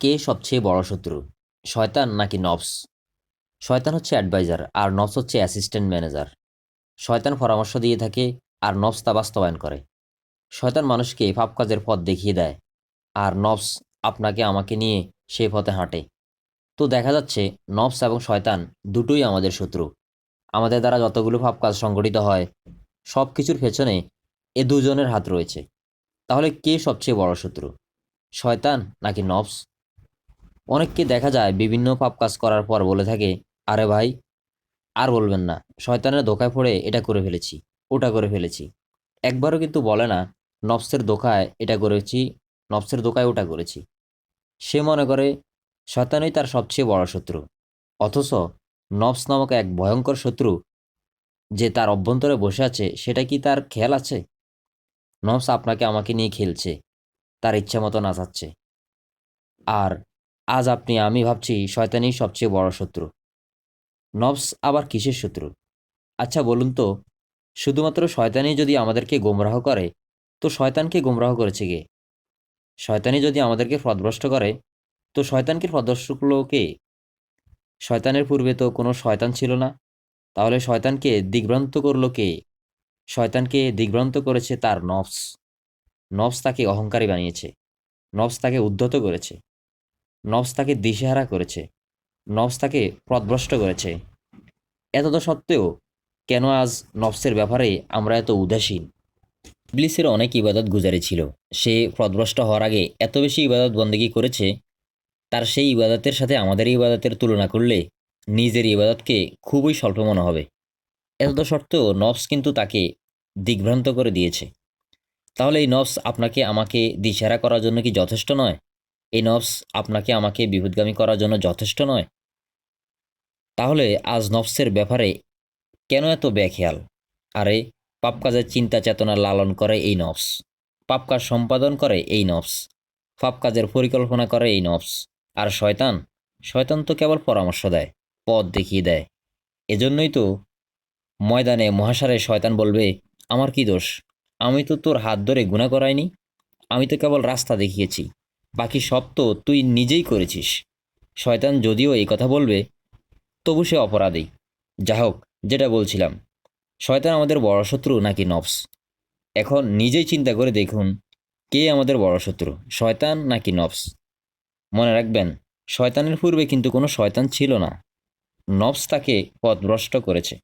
কে সবচেয়ে বড় শত্রু? শয়তান নাকি নবস শয়তান হচ্ছে অ্যাডভাইজার আর নবস হচ্ছে অ্যাসিস্ট্যান্ট ম্যানেজার। শয়তান পরামর্শ দিয়ে থাকে আর নবস তা বাস্তবায়ন করে। শয়তান মানুষকে পাপ কাজের পথ দেখিয়ে দেয় আর নবস আপনাকে, আমাকে নিয়ে সেই পথে হাঁটে। তো দেখা যাচ্ছে নবস এবং শয়তান দুটোই আমাদের শত্রু। আমাদের দ্বারা যতগুলো পাপ কাজ সংগঠিত হয় সব কিছুর পেছনে এ দুজনের হাত রয়েছে। তাহলে কে সবচেয়ে বড় শত্রু? শয়তান নাকি নবস অনেককে দেখা যায় বিভিন্ন পাপ কাজ করার পর বলে থাকে, আরে ভাই, আর বলবেন না, শয়তানের ধোকায় পড়ে এটা করে ফেলেছি, ওটা করে ফেলেছি। একবারও কিন্তু বলে না নবসের ধোকায় এটা করেছি নবসের ধোকায় ওটা করেছি। সে মনে করে, শয়তানই তার সবচেয়ে বড় শত্রু। অথচ নবস নামক এক ভয়ঙ্কর শত্রু যে তার অভ্যন্তরে বসে আছে, সেটা কি তার খেয়াল আছে? নবস আপনাকে আমাকে নিয়ে খেলছে, তার ইচ্ছা মতো নাচাচ্ছে। আর আজ আপনি, আমি ভাবছি শয়তানই সবচেয়ে বড় শত্রু। নবস আবার কিসের শত্রু? আচ্ছা বলুন তো, শুধুমাত্র শয়তানই যদি আমাদেরকে গোমরাহ করে, তো শয়তানকে গোমরাহ করেছে কে শয়তানই যদি আমাদেরকে পথভ্রষ্ট করে, তো শয়তানকে পথভ্রষ্ট করল কে? শয়তানের পূর্বে তো কোনো শয়তান ছিল না, তাহলে শয়তানকে দিগ্ভ্রান্ত করল কে? শয়তানকে দিগ্ভ্রান্ত করেছে তার নফস নফস তাকে অহংকারী বানিয়েছে। নফস তাকে উদ্ধত করেছে। নফস তাকে দিশেহারা করেছে। নফস তাকে পথভ্রষ্ট করেছে। এতদ সত্ত্বেও কেন আজ নফসের ব্যাপারে আমরা এত উদাসীন? ইবলিসের অনেক ইবাদত গুজারি ছিল। সে পথভ্রষ্ট হওয়ার আগে এত বেশি ইবাদত বন্দেগী করেছে, তার সেই ইবাদতের সাথে আমাদের ইবাদতের তুলনা করলে নিজের ইবাদতকে খুবই স্বল্প মনে হবে। এতদ সত্ত্বেও নফস কিন্তু তাকে দিগ্ভ্রান্ত করে দিয়েছে। তাহলে এই নফস আপনাকে আমাকে দিশেহারা করার জন্য কি যথেষ্ট নয়? এই নফস আপনাকে আমাকে বিপদগামী করার জন্য যথেষ্ট নয়। তাহলে আজ নফসের ব্যাপারে কেন এত বেখেয়াল? আরে, পাপ কাজের চিন্তা চেতনা লালন করে এই নফস। পাপ কাজ সম্পাদন করে এই নফস। পাপ কাজের পরিকল্পনা করে এই নফস। আর শয়তান? শয়তান তো কেবল পরামর্শ দেয়, পথ দেখিয়ে দেয়। এজন্যই তো ময়দানে মহাসারে শয়তান বলবে, আমার কি দোষ? আমি তো তোর হাত ধরে গুণা করাইনি। আমি তো কেবল রাস্তা দেখিয়েছি। বাকি সব তো তুই নিজেই করেছিস। শয়তান যদিও এই কথা বলবে, তবু সে অপরাধী। যা হোক, যেটা বলছিলাম, শয়তান আমাদের বড় শত্রু নাকি নফস এখন নিজেই চিন্তা করে দেখুন, কে আমাদের বড় শত্রু, শয়তান নাকি নফস মনে রাখবেন, শয়তানের পূর্বে কিন্তু কোনো শয়তান ছিল না। নফস তাকে পথভ্রষ্ট করেছে।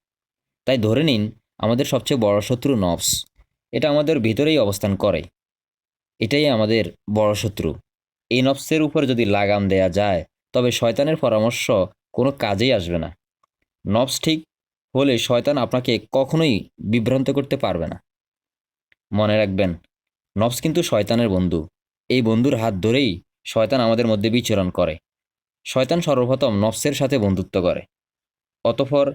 তাই ধরে নিন, আমাদের সবচেয়ে বড় শত্রু নফস এটা আমাদের ভিতরেই অবস্থান করে। এটাই আমাদের বড় শত্রু। এই নফসের উপর যদি লাগাম দেয়া যায়, তবে শয়তানের পরামর্শ কোনো কাজেই আসবে না। নফস ঠিক হলে শয়তান আপনাকে কখনোই বিভ্রান্ত করতে পারবে না। মনে রাখবেন, নফস কিন্তু শয়তানের বন্ধু। এই বন্ধুর হাত ধরেই শয়তান আমাদের মধ্যে বিচরণ করে। শয়তান সর্বপ্রথম নফসের সাথে বন্ধুত্ব করে। অতঃপর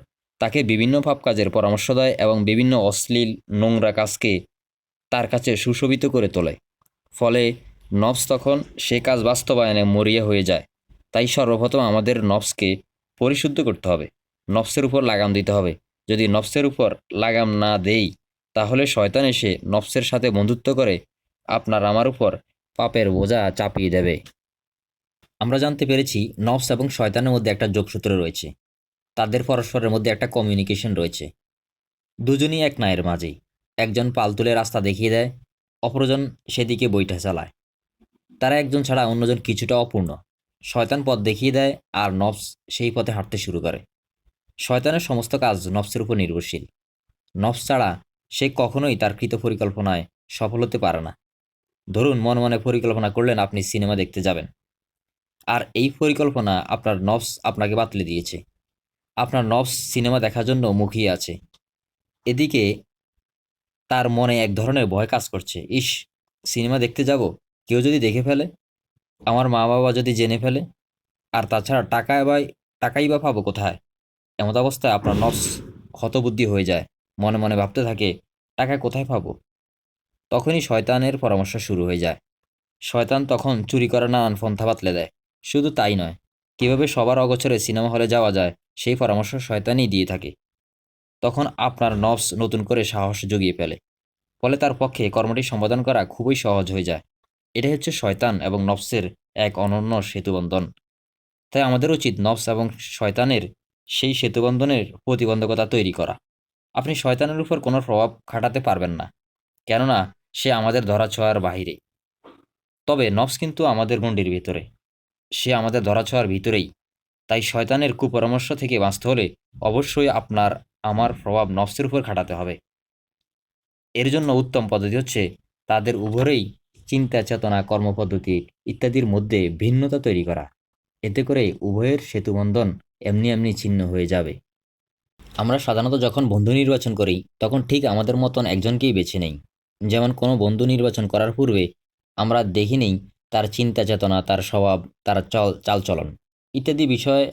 তাকে বিভিন্ন পাপ কাজের পরামর্শ দেয় এবং বিভিন্ন অশ্লীল, নোংরা কাজকে তার কাছে সুশোভিত করে তোলে। ফলে নফস তখন সে কাজ বাস্তবায়নে মরিয়া হয়ে যায়। তাই সর্বপ্রথম আমাদের নফসকে পরিশুদ্ধ করতে হবে। নফসের উপর লাগাম দিতে হবে। যদি নফসের উপর লাগাম না দেই, তাহলে শয়তান এসে নফসের সাথে বন্ধুত্ব করে আপনার আমার উপর পাপের বোঝা চাপিয়ে দেবে। আমরা জানতে পেরেছি নফস এবং শয়তানের মধ্যে একটা যোগসূত্র রয়েছে। তাদের পরস্পরের মধ্যে একটা কমিউনিকেশন রয়েছে। দুজনই এক নায়ের মাঝেই। একজন পালতুলে রাস্তা দেখিয়ে দেয়, অপরজন সেদিকে বইটা চালায়। তারা একজন ছাড়া অন্যজন কিছুটা অপূর্ণ। শয়তান পথ দেখিয়ে দেয় আর নফস সেই পথে হাঁটতে শুরু করে। শয়তানের সমস্ত কাজ নফসের উপর নির্ভরশীল। নফস ছাড়া সে কখনোই তার কৃত পরিকল্পনায় সফল হতে পারে না। ধরুন, মনে মনে পরিকল্পনা করলেন, আপনি সিনেমা দেখতে যাবেন। আর এই পরিকল্পনা আপনার নফস আপনাকে বাতলে দিয়েছে। আপনার নফস সিনেমা দেখার জন্য মুখিয়ে আছে। এদিকে তার মনে এক ধরনের ভয় কাজ করছে। ইস, সিনেমা দেখতে যাব? কেউ যদি দেখে ফেলে, আমার মা বাবা যদি জেনে ফেলে, আর তাছাড়া টাকা বা, টাকাই বা পাবো কোথায়? এমত অবস্থায় আপনার নফস হতবুদ্ধি হয়ে যায়। মনে মনে ভাবতে থাকে টাকা কোথায় পাবো? তখনই শয়তানের পরামর্শ শুরু হয়ে যায়। শয়তান তখন চুরি করা নানান পন্থা বাতলে দেয়। শুধু তাই নয়, কীভাবে সবার অগোচরে সিনেমা হলে যাওয়া যায়, সেই পরামর্শ শয়তানই দিয়ে থাকে। তখন আপনার নফস নতুন করে সাহস জুগিয়ে ফেলে। ফলে তার পক্ষে কর্মটি সম্পাদন করা খুবই সহজ হয়ে যায়। এটাই হচ্ছে শয়তান এবং নফসের এক অনন্য সেতুবন্ধন। তাই আমাদের উচিত নফস এবং শয়তানের সেই সেতুবন্ধনের প্রতিবন্ধকতা তৈরি করা। আপনি শয়তানের উপর কোনো প্রভাব খাটাতে পারবেন না, কেননা সে আমাদের ধরাছোঁয়ার বাহিরে। তবে নফস কিন্তু আমাদের গণ্ডির ভিতরে। সে আমাদের ধরাছোঁয়ার ভিতরেই। তাই শয়তানের কুপরামর্শ থেকে বাঁচতে হলে অবশ্যই আপনার, আমার প্রভাব নফসের উপর খাটাতে হবে। এর জন্য উত্তম পদ্ধতি হচ্ছে তাদের উভয়েই চিন্তা, চেতনা, কর্মপদ্ধতি ইত্যাদির মধ্যে ভিন্নতা তৈরি করা। এতে করে উভয়ের সেতুবন্ধন এমনি এমনি ছিন্ন হয়ে যাবে। আমরা সাধারণত যখন বন্ধু নির্বাচন করি, তখন ঠিক আমাদের মতন একজনকেই বেছে নেই। যেমন কোনো বন্ধু নির্বাচন করার পূর্বে আমরা দেখি নেই তার চিন্তা, চেতনা, তার স্বভাব, তার চল, চালচলন ইত্যাদি বিষয়ে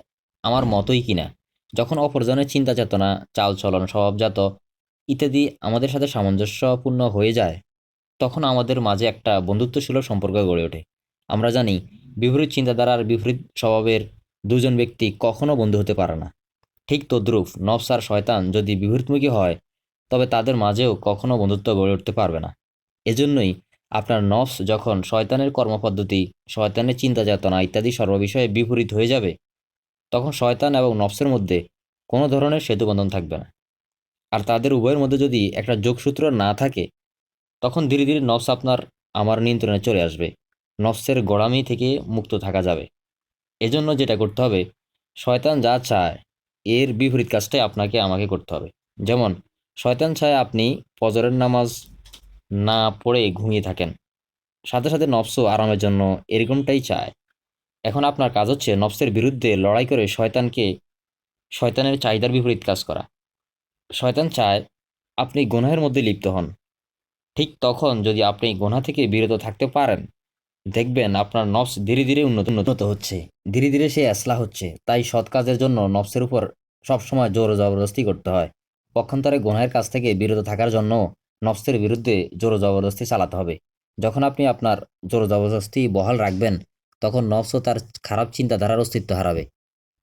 আমার মতই কিনা যখন অপরজনের চিন্তা, চেতনা, চালচলন, স্বভাবজাত ইত্যাদি আমাদের সাথে সামঞ্জস্যপূর্ণ হয়ে যায় তখন আমাদের মাঝে একটা বন্ধুত্বসুলভ সম্পর্ক গড়ে ওঠে। আমরা জানি, বিপরীত চিন্তাধারা আর বিপরীত স্বভাবের দুজন ব্যক্তি কখনো বন্ধু হতে পারে না। ঠিক তদ্রূপ নফস আর শয়তান যদি বিপরীতমুখী হয়, তবে তাদের মাঝেও কখনো বন্ধুত্ব গড়ে উঠতে পারবে না। এজন্যই আপনার নফস যখন শয়তানের কর্মপদ্ধতি, শয়তানের চিন্তা চেতনা ইত্যাদি সর্ববিষয়ে বিপরীত হয়ে যাবে, তখন শয়তান এবং নফসের মধ্যে কোনো ধরনের সেতুবন্ধন থাকবে না। আর তাদের উভয়ের মধ্যে যদি একটা যোগসূত্র না থাকে তখন ধীরে ধীরে নফস আপনার আমার নিয়ন্ত্রণে চলে আসবে। নফসের গোড়ামি থেকে মুক্ত থাকা যাবে। এজন্য যেটা করতে হবে, শয়তান যা চায়, এর বিপরীত কাজটাই আপনাকে আমাকে করতে হবে। যেমন, শয়তান চায় আপনি ফজরের নামাজ না পড়ে ঘুমিয়ে থাকেন। সাথে সাথে নফসও আরামের জন্য এরকমটাই চায়। এখন আপনার কাজ হচ্ছে নফসের বিরুদ্ধে লড়াই করে শয়তানকে, শয়তানের চাহিদার বিপরীত কাজ করা। শয়তান চায় আপনি গুনাহের মধ্যে লিপ্ত হন। ঠিক তখন যদি আপনি গুনাহ থেকে বিরত থাকতে পারেন, দেখবেন আপনার নফস ধীরে ধীরে উন্নত উন্নত হচ্ছে। ধীরে ধীরে সে আসলা হচ্ছে। তাই সৎ কাজের জন্য নফসের উপর সবসময় জোর জবরদস্তি করতে হয়। পক্ষান্তরে গুনাহের কাছ থেকে বিরত থাকার জন্য নফসের বিরুদ্ধে জোর জবরদস্তি চালাতে হবে। যখন আপনি আপনার জোর জবরদস্তি বহাল রাখবেন, তখন নফসও তার খারাপ চিন্তাধারার অস্তিত্ব হারাবে।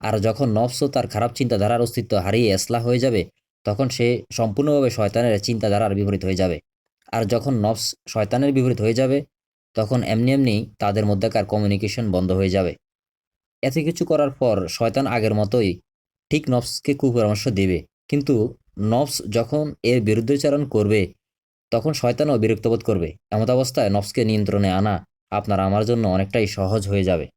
আর যখন নফসও তার খারাপ চিন্তাধারার অস্তিত্ব হারিয়ে এসলা হয়ে যাবে, তখন সে সম্পূর্ণভাবে শয়তানের চিন্তাধারার বিপরীত হয়ে যাবে। আর যখন নফস শয়তানের বিপরীত হয়ে যাবে, তখন এমনি এমনি তাদের মধ্যেকার কমিউনিকেশন বন্ধ হয়ে যাবে। এত কিছু করার পর শয়তান আগের মতোই ঠিক নফসকে কুপরামর্শ দেবে। কিন্তু নফস যখন এর বিরুদ্ধচারণ করবে, তখন শয়তানও বিরক্তবোধ করবে। এমত অবস্থায় নফসকে নিয়ন্ত্রণে আনা আপনার আমার জন্য অনেকটাই সহজ হয়ে যাবে।